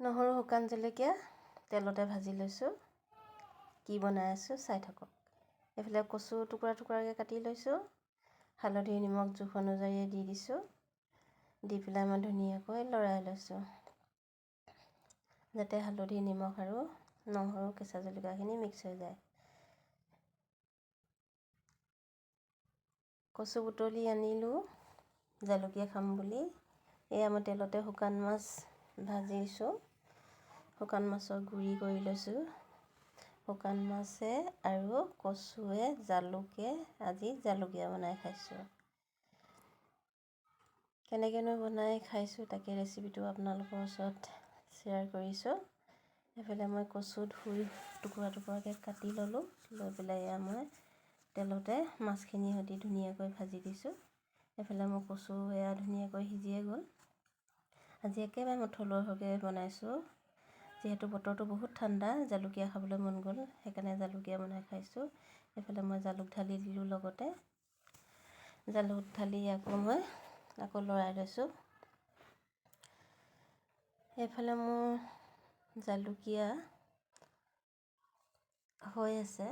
নহৰু শুকান জলকীয়া তেলতে ভাজি লৈছোঁ। কি বনাই আছোঁ চাই থাকক। এইফালে কচু টুকুৰা টুকুৰাকৈ কাটি লৈছোঁ। হালধি নিমখ জোখ অনুযায়ী দি দিছোঁ। দি পেলাই মই ধুনীয়াকৈ লৰাই লৈছোঁ। যাতে হালধি নিমখ আৰু নহৰু কেঁচা জলকীয়াখিনি মিক্স হৈ যায়। কচু বুটলি আনিলোঁ জালুকীয়া খাম বুলি। এয়া মই তেলতে শুকান মাছ ভাজিছোঁ শুকান মাছৰ গুড়ি কৰি লৈছোঁ। শুকান মাছে আৰু কচুৱে জালুকে আজি জালুকীয়া বনাই খাইছোঁ। কেনেকৈনো বনাই খাইছোঁ তাকে ৰেচিপিটো আপোনালোকৰ ওচৰত শ্বেয়াৰ কৰিছোঁ। এইফালে মই কচু ধুই টুকুৰা টুকুৰাকৈ কাটি ল'লোঁ। লৈ পেলাই এয়া মই তেলতে মাছখিনি সৈতে ধুনীয়াকৈ ভাজি দিছোঁ। এইফালে মোৰ কচু এয়া ধুনীয়াকৈ সিজিয়ে গ'ল। আজি একেবাৰে থলুৱাভাৱে বনাইছোঁ। যিহেতু বতৰটো বহুত ঠাণ্ডা জালুকীয়া খাবলৈ মন গ'ল সেইকাৰণে জালুকীয়া বনাই খাইছোঁ। এইফালে মই জালুক ঢালি দিলোঁ লগতে। জালুক ঢালি আকৌ মই আকৌ লৰাই লৈছোঁ। এইফালে মোৰ জালুকীয়া হৈ আছে।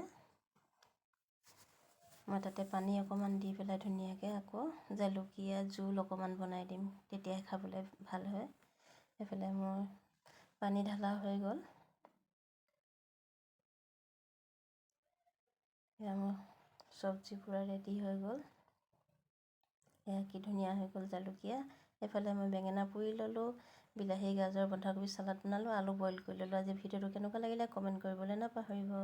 মই তাতে পানী অকণমান দি পেলাই ধুনীয়াকৈ আকৌ জালুকীয়া জোল অকণমান বনাই দিম তেতিয়াহে খাবলৈ ভালো হয়। এইফালে মোৰ পানী ঢালা হৈ গ'ল। এয়া মোৰ চব্জি পূৰা ৰেডি হৈ গ'ল। এয়া কি ধুনীয়া হৈ গ'ল জালুকীয়া। এইফালে মই বেঙেনা পুৰি ল'লোঁ, বিলাহী, গাজৰ, বন্ধাকবি চালাড বনালোঁ, আলু বইল কৰি ল'লোঁ। আজি ভিডিঅ'টো কেনেকুৱা লাগিলে কমেণ্ট কৰিবলৈ নাপাহৰিব।